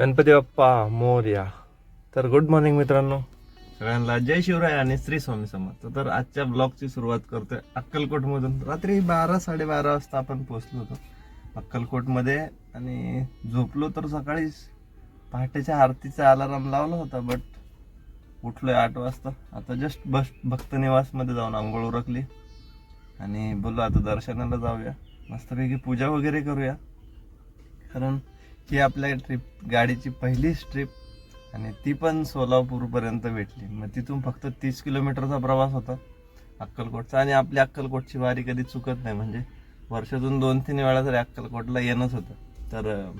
गणपती बाप्पा मोर्या. तर good morning मित्रांनो. सगळ्यांना जय शिवराय आणि श्री स्वामी समर्थ. तर आजच्या ब्लॉगची सुरुवात करतोय अक्कलकोटमधून. रात्री बारा साडेबारा वाजता आपण पोहोचलो होतो अक्कलकोटमध्ये आणि झोपलो तर सकाळीच पहाटेच्या आरतीचा अलाराम लावला होता बट उठलोय आठ वाजता. आता जस्ट बस भक्त निवासमध्ये जाऊन आंघोळ उरकली आणि बोललो आता दर्शनाला जाऊया. मस्तपैकी पूजा वगैरे करूया. कारण ही आपल्या ट्रिप गाडीची पहिलीच ट्रिप आणि ती पण सोलापूरपर्यंत भेटली. मग तिथून फक्त तीस किलोमीटरचा प्रवास होता अक्कलकोटचा आणि आपली अक्कलकोटची वारी कधी चुकत नाही. म्हणजे वर्षातून दोन तीन वेळा तरी अक्कलकोटला येणंच होतं. तर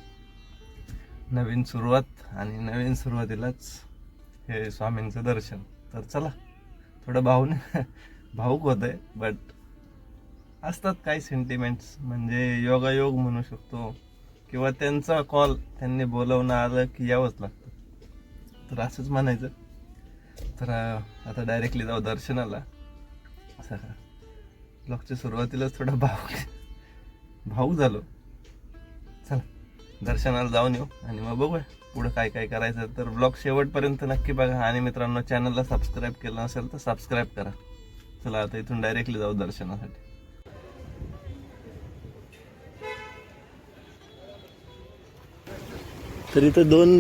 नवीन सुरुवात आणि नवीन सुरुवातीलाच हे स्वामींचं दर्शन. तर चला थोडं भावून भाऊक होत आहे बट असतात काही सेंटिमेंट्स म्हणजे योगायोग म्हणू शकतो किंवा त्यांचा कॉल त्यांनी बोलवणं आलं की यावंच लागतं. तर असंच म्हणायचं. तर आता डायरेक्टली जाऊ दर्शनाला. असं ब्लॉगच्या सुरुवातीलाच थोडा भाऊ भाऊ झालो. चला दर्शनाला जाऊन येऊ आणि मग बघूया पुढं काय काय करायचं. तर ब्लॉग शेवटपर्यंत नक्की बघा. आणि मित्रांनो चॅनलला सबस्क्राईब केलं नसेल तर सबस्क्राईब करा. चला आता इथून डायरेक्टली जाऊ दर्शनासाठी. तर इथं दोन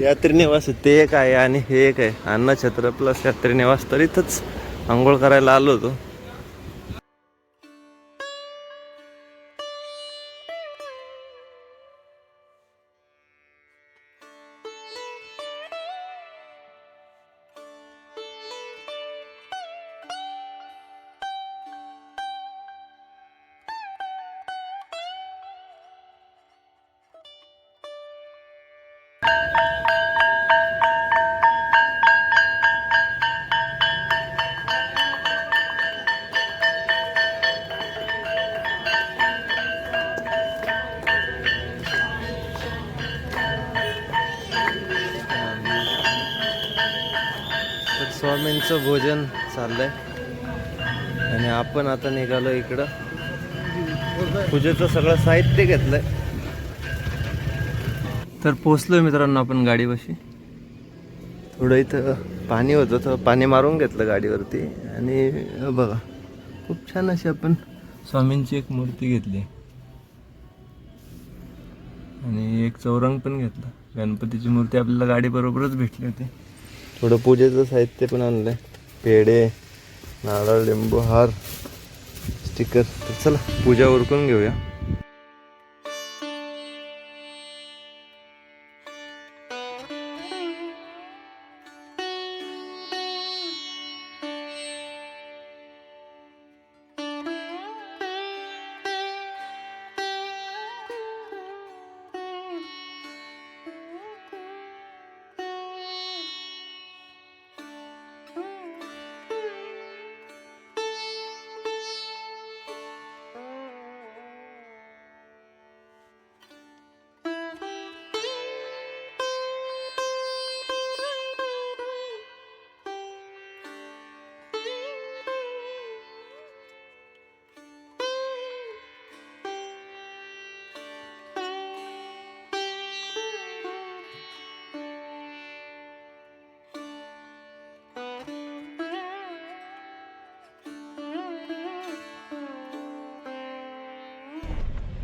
यात्री निवास आहेत. ते एक आहे आणि हे एक आहे. अन्न छत्र प्लस यात्री निवास तर इथंच आंघोळ करायला आलो होतो. तर स्वामींचं भोजन चाललंय. आणि आपण आता निघालो इकडं. पूजेचं सगळं साहित्य घेतलंय. तर पोचलोय मित्रांनो आपण गाडीपाशी. थोडं इथं पाणी होतं तर पाणी मारून घेतलं गाडीवरती. आणि बघा खूप छान अशी आपण स्वामींची एक मूर्ती घेतली. आणि एक चौरंग पण घेतला. गणपतीची मूर्ती आपल्याला गाडीबरोबरच भेटली होती. थोडं पूजेचं साहित्य पण आणलंय. पेढे नारळ लिंबू हार स्टिकर तर चला पूजा उरकून घेऊया.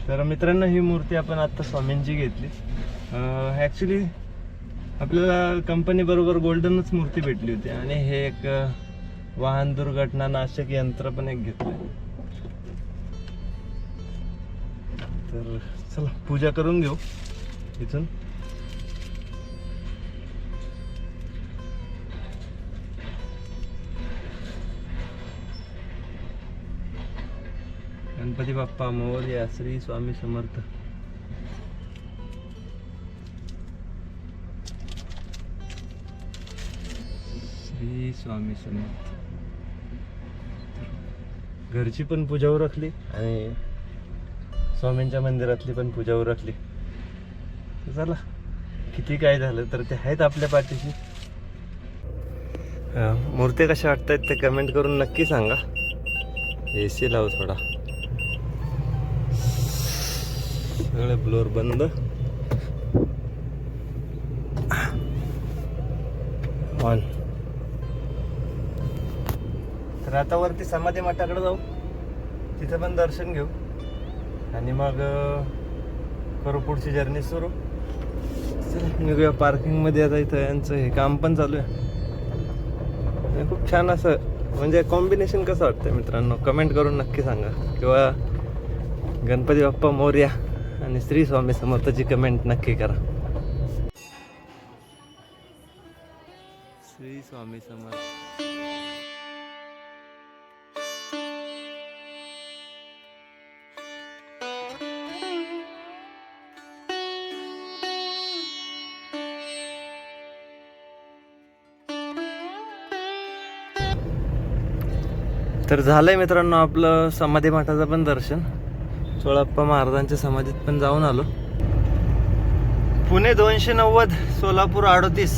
तर मित्रांनो ही मूर्ती आपण आत्ता स्वामींची घेतली. ॲक्च्युली आपल्याला कंपनीबरोबर गोल्डनच मूर्ती भेटली होती आणि हे एक वाहन दुर्घटना नाशक यंत्र पण एक घेतलं तर चला पूजा करून घेऊ इथून. गणपती बाप्पा मौर्य श्री स्वामी समर्थ. श्री स्वामी समर्थ. घरची पण पूजा उरकली आणि स्वामींच्या मंदिरातली पण पूजा उरखली चला किती काय झालं तर ते आहेत आपल्या पाठीशी. मूर्त्या मूर्ती कशा वाटतायत ते कमेंट करून नक्की सांगा. ए सी लावू थोडा. सगळे ब्लोअर बंद. ऑन तर आता वरती समाधी मठाकडे जाऊ. तिथं पण दर्शन घेऊ. आणि मग करू पुढची जर्नी सुरू. निघूया पार्किंगमध्ये आता इथं. यांचं हे काम पण चालू आहे. खूप छान असं म्हणजे कॉम्बिनेशन कसं वाटतं मित्रांनो? कमेंट करून नक्की सांगा. किंवा गणपती बाप्पा मोर्या. आणि श्री स्वामी समर्थाची कमेंट नक्की करा. श्री स्वामी समर्थ. तर झालंय मित्रांनो आपलं समाधी मठाचं पण दर्शन. चोळाप्पा महाराजांच्या समाधीत पण जाऊन आलो. पुणे दोनशे नव्वद सोलापूर अडोतीस.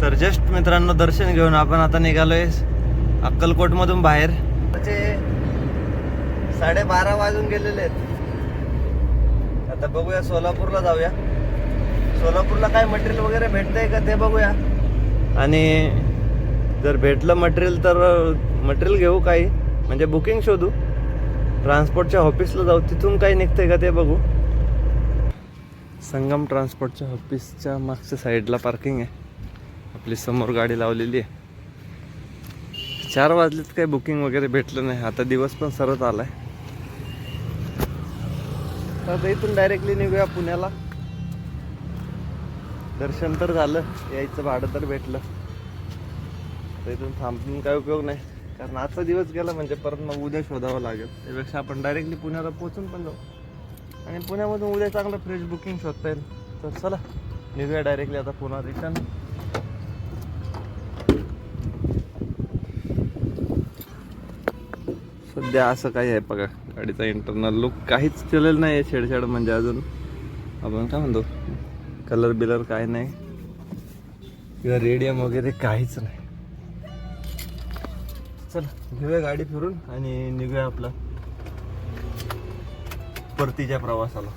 तर जस्ट मित्रांनो दर्शन घेऊन आपण आता निघालोय अक्कलकोट मधून बाहेर साडेबारा वाजून गेलेले आहेत. आता बघूया सोलापूरला जाऊया. सोलापूरला काय मटेरियल वगैरे भेटतंय का ते बघूया. आणि जर भेटलं मटेरियल तर मटेरियल घेऊ काही. म्हणजे बुकिंग शोधू. ट्रान्सपोर्टच्या ऑफिसला जाऊ. तिथून काही निघतंय का ते बघू. संगम ट्रान्सपोर्टच्या ऑफिसच्या मागच्या साईडला पार्किंग आहे. आपली समोर गाडी लावलेली आहे. चार वाजलेत काही बुकिंग वगैरे भेटलं नाही. आता दिवस पण सरत आलाय. तर आता इथून डायरेक्टली निघूया पुण्याला. दर्शन तर झालं. यायचं भाडं तर भेटलं. तर इथून थांबून काय उपयोग नाही. कारण आजचा दिवस गेला म्हणजे परत मग उद्या शोधावं लागेल. त्यापेक्षा आपण डायरेक्टली पुण्याला पोहोचून पण जाऊ. आणि पुण्यामधून उद्या चांगलं फ्रेश बुकिंग शोधता येईल. तर चला निघूया डायरेक्टली आता पुन्हा रिटर्न सध्या असं काही आहे बघा गाडीचा इंटरनल लुक काहीच केलेलं नाही आहे छेडछाड म्हणजे अजून. आपण काय म्हणतो? कलर बिलर काय नाही. किंवा रेडियम वगैरे काहीच नाही. चल घेऊया गाडी फिरून आणि निघूया आपला परतीच्या प्रवासाला.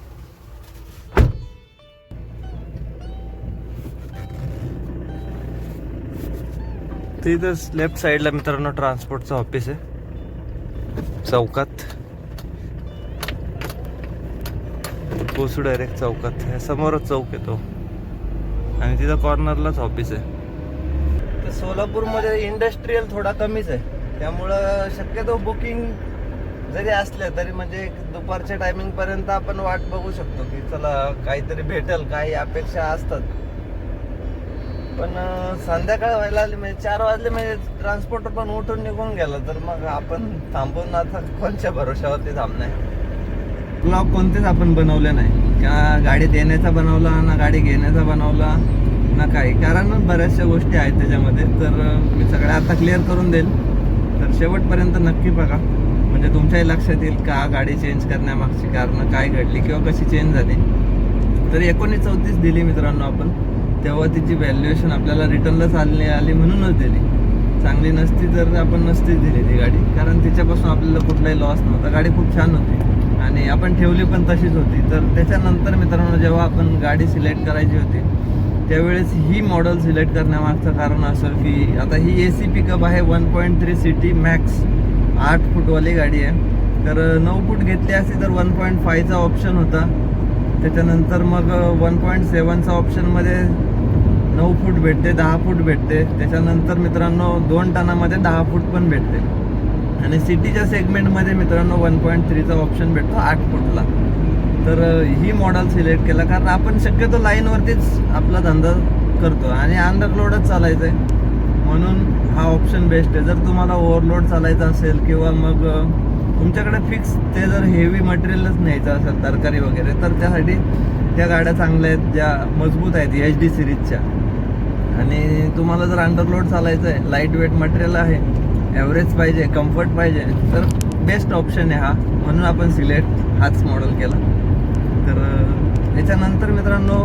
तिथं लेफ्ट साईडला मित्रांनो ट्रान्सपोर्टचं ऑफिस आहे. चौकात. कोसू डायरेक्ट चौकात. ह्या समोरच चौक येतो आणि तिथं कॉर्नरलाच ऑफिस आहे. तर सोलापूरमध्ये इंडस्ट्रीयल थोडा कमीच आहे. त्यामुळं शक्यतो बुकिंग जरी असलं तरी म्हणजे दुपारच्या टायमिंग पर्यंत आपण वाट बघू शकतो की चला काहीतरी भेटेल काही अपेक्षा असतात. पण संध्याकाळ व्हायला आली म्हणजे चार वाजले म्हणजे ट्रान्सपोर्टर पण उठून निघून गेला तर मग आपण थांबून आता कोणच्या भरोशावरती थांबणार? ब्लॉग कोणतेच आपण बनवले नाही. का गाडी देण्याचा बनवला ना गाडी घेण्याचा बनवला ना काही. कारण बऱ्याचशा गोष्टी आहेत त्याच्यामध्ये. तर मी सगळ्या आता क्लिअर करून देईल. तर शेवटपर्यंत नक्की बघा. म्हणजे तुमच्याही लक्षात येईल का गाडी चेंज करण्यामागची कारणं काय घडली किंवा कशी चेंज झाली. तर एकोणीस चौतीस दिली मित्रांनो आपण. तेव्हा तिची व्हॅल्युएशन आपल्याला रिटर्नलाच आली आली म्हणूनच दिली. चांगली नसती तर आपण नसतीच दिली ती गाडी. कारण तिच्यापासून आपल्याला कुठलाही लॉस नव्हता. गाडी खूप छान होती. आणि आपण ठेवली पण तशीच होती. तर त्याच्यानंतर मित्रांनो जेव्हा आपण गाडी सिलेक्ट करायची होती त्यावेळेस ही मॉडेल सिलेक्ट करण्यामागचं कारण असं की आता ही ए सी पिकअप आहे one point three city max आठ फूटवाली गाडी आहे. तर नऊ फूट घेतली असती तर वन पॉईंट फायचा ऑप्शन होता. त्याच्यानंतर मग वन पॉईंट सेवनचा ऑप्शनमध्ये नऊ फूट भेटते दहा फूट भेटते. त्याच्यानंतर मित्रांनो दोन टनामध्ये दहा फूट पण भेटते. आणि सिटीच्या सेगमेंटमध्ये मित्रांनो वन पॉईंट थ्रीचा ऑप्शन भेटतो आठ फूटला. तर ही मॉडेल सिलेक्ट केला. कारण आपण शक्यतो लाईनवरतीच आपला धंदा करतो आणि अंडरलोडच चालायचं आहे म्हणून हा ऑप्शन बेस्ट आहे. जर तुम्हाला ओव्हरलोड चालायचा असेल किंवा मग तुमच्याकडे फिक्स ते जर हेवी मटेरियलच न्यायचं असेल तरकारी वगैरे तर त्यासाठी त्या गाड्या चांगल्या आहेत ज्या मजबूत आहेत एच डी सिरीजच्या आणि तुम्हाला जर अंडरलोड चालायचं आहे लाइट वेट मटेरियल आहे ॲव्हरेज पाहिजे कम्फर्ट पाहिजे तर बेस्ट ऑप्शन आहे हा. म्हणून आपण सिलेक्ट हाच मॉडेल केला. तर याच्यानंतर त्याच्यानंतर मित्रांनो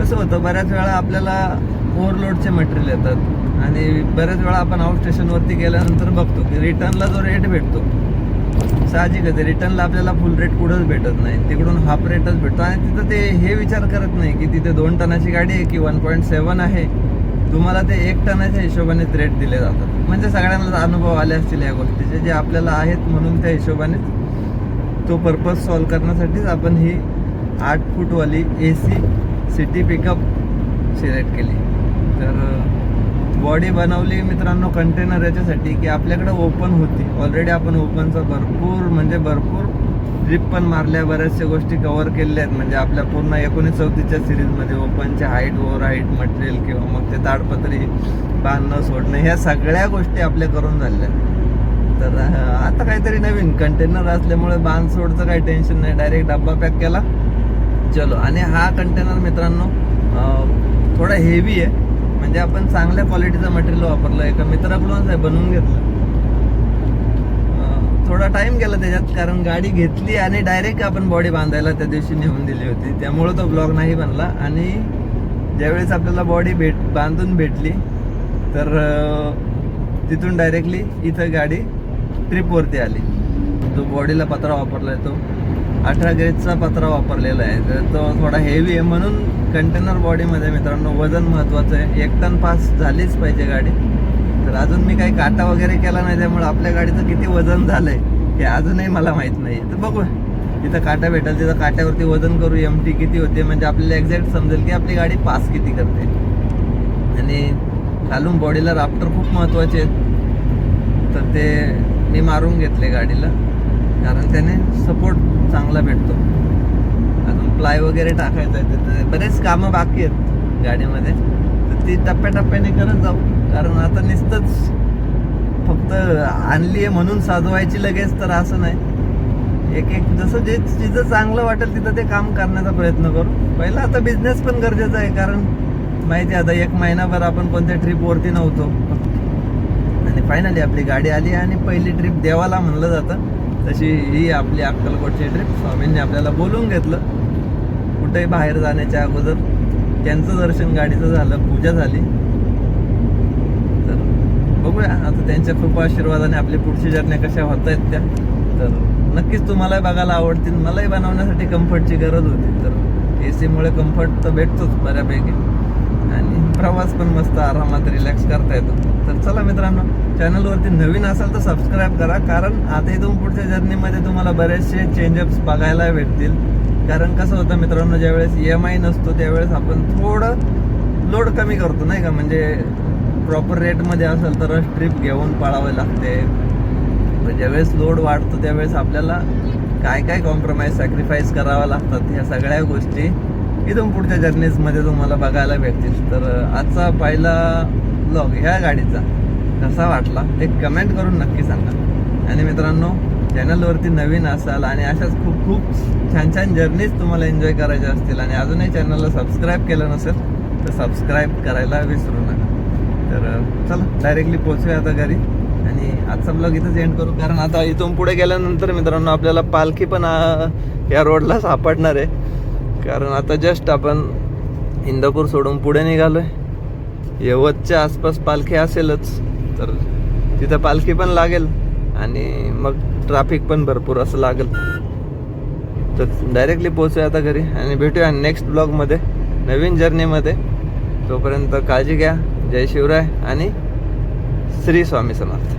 कसं होतं बऱ्याच वेळा आपल्याला ओव्हरलोडचे मटेरियल येतात. आणि बऱ्याच वेळा आपण आउट स्टेशनवरती गेल्यानंतर बघतो की रिटर्नला जो रेट भेटतो साहजिकच आहे रिटर्नला आपल्याला फुल रेट कुठंच भेटत नाही. तिकडून हाफ रेटच भेटतो. आणि तिथं ते हे विचार करत नाही की तिथे दोन टनाची गाडी आहे की वन पॉईंट सेवन आहे. तुम्हाला ते एक टनाच्या हिशोबानेच रेट दिले जातात. म्हणजे सगळ्यांना अनुभव आले असतील या गोष्टीचे जे आपल्याला आहेत म्हणून त्या हिशोबानेच तो पर्पज सॉल्व करण्यासाठीच आपण ही आठ फूटवाली A C city pickup select केली. तर बॉडी बनवली मित्रांनो कंटेनर याच्यासाठी की आपल्याकडे ओपन होती. ऑलरेडी आपण ओपनचा भरपूर म्हणजे भरपूर ट्रिप पण मारल्या बऱ्याचशा गोष्टी कव्हर केलेल्या आहेत. म्हणजे आपल्या पूर्ण एकोणीस चौतीसच्या सिरीजमध्ये ओपनच्या हाईट ओव्हर हाईट मटेरियल किंवा मग ते ताडपत्री बांधणं सोडणं ह्या सगळ्या गोष्टी आपल्या करून झालेल्या आहेत तर आता काहीतरी नवीन कंटेनर असल्यामुळे बांध सोडचं काही टेन्शन नाही. डायरेक्ट डब्बा पॅक केला. चलो. आणि हा कंटेनर मित्रांनो थोडा हेवी आहे. म्हणजे आपण चांगल्या क्वालिटीचं मटेरियल वापरलं. एका मित्राकडूनच आहे बनवून घेतलं. थोडा टाइम गेला त्याच्यात कारण गाडी घेतली आणि डायरेक्ट आपण बॉडी बांधायला त्या दिवशी नेऊन दिली होती. त्यामुळे तो ब्लॉग नाही बनला. आणि ज्यावेळेस आपल्याला बॉडी भेट बांधून भेटली तर तिथून डायरेक्टली इथं गाडी ट्रिपवरती आली. जो बॉडीला पत्रा वापरला आहे तो. अठरा ग्रेजचा पत्रा वापरलेला आहे. तर तो थोडा हेवी आहे. म्हणून कंटेनर बॉडीमध्ये मित्रांनो वजन महत्त्वाचं आहे. एक टन पास झालीच पाहिजे गाडी. तर अजून मी काही काटा वगैरे केला नाही त्यामुळे आपल्या गाडीचं किती वजन झालंय हे अजूनही मला माहीत नाही तर बघू. तिथं काटा भेटेल तिथं काट्यावरती वजन करू. एम टी किती होते म्हणजे आपल्याला एक्झॅक्ट समजेल की आपली गाडी पास किती करते. आणि खालून बॉडीला राफ्टर खूप महत्त्वाचे आहेत. तर ते मी मारून घेतले गाडीला कारण त्याने सपोर्ट चांगला भेटतो. अजून प्लाय वगैरे टाकायचं आहे तर बरेच कामं बाकी आहेत गाडीमध्ये. तर ती टप्प्याटप्प्याने करत जाऊ. कारण आता नुसतंच फक्त आणली आहे म्हणून साजवायची लगेच तर असं नाही. एक एक जसं जे जिथं चांगलं वाटेल तिथं ते काम करण्याचा प्रयत्न करू. पहिला आता बिझनेस पण गरजेचा आहे कारण माहिती आहे आता एक महिनाभर आपण कोणत्या ट्रिपवरती नव्हतो. आणि फायनली आपली गाडी आली आणि पहिली ट्रिप देवाला म्हणलं जातं. तशी ही आपली अक्कलकोटची ट्रिप स्वामींनी आपल्याला बोलून घेतलं. कुठेही बाहेर जाण्याच्या अगोदर त्यांचं दर्शन गाडीचं झालं पूजा झाली. तर बघूया. आता त्यांच्या खूप आशीर्वादाने आपली पुढची जर्नी कशा होत आहेत त्या. तर नक्कीच तुम्हालाही बघायला आवडतील. मलाही बनवण्यासाठी कम्फर्टची गरज होती. तर ए सीमुळे कम्फर्ट तर भेटतोच बऱ्यापैकी. आणि प्रवास पण मस्त आरामात रिलॅक्स करता येतो. तर चला मित्रांनो चॅनलवरती नवीन असाल तर सबस्क्राईब करा कारण आता इथून पुढच्या जर्नीमध्ये तुम्हाला बरेचसे चेंजअप्स बघायला भेटतील. कारण कसं होतं मित्रांनो ज्यावेळेस ई एम आय नसतो त्यावेळेस आपण थोडं लोड कमी करतो नाही का? म्हणजे प्रॉपर रेटमध्ये असेल तर ट्रिप घेऊन पाळावे लागते. ज्यावेळेस लोड वाढतो त्यावेळेस आपल्याला काय काय कॉम्प्रोमाइज सॅक्रिफाईस करावं लागतात ह्या सगळ्या गोष्टी इथून पुढच्या जर्नीजमध्ये तुम्हाला बघायला भेटतील. तर आजचा पहिला ब्लॉग ह्या गाडीचा कसा वाटला ते कमेंट करून नक्की सांगा. आणि मित्रांनो चॅनलवरती नवीन असाल आणि अशाच खूप खूप छान छान जर्नीज तुम्हाला एन्जॉय करायच्या असतील आणि अजूनही चॅनलला सबस्क्राईब केलं नसेल तर सबस्क्राईब करायला विसरू नका. तर चला डायरेक्टली पोचूया आता घरी. आणि आजचा ब्लॉग इथंच एंड करू कारण आता इथून पुढे गेल्यानंतर मित्रांनो आपल्याला पालखी पण या रोडला सापडणार आहे. कारण आता जस्ट आपण इंदापूर सोडून पुढे निघालोय. यवतच्या आसपास पालखी असेलच तर तिथं पालखी पण लागेल आणि मग ट्रॅफिक पण भरपूर असं लागेल. तर डायरेक्टली पोहोचूया आता घरी आणि भेटूया नेक्स्ट ब्लॉगमध्ये नवीन जर्नीमध्ये तोपर्यंत काळजी घ्या. जय शिवराय आणि श्री स्वामी समर्थ.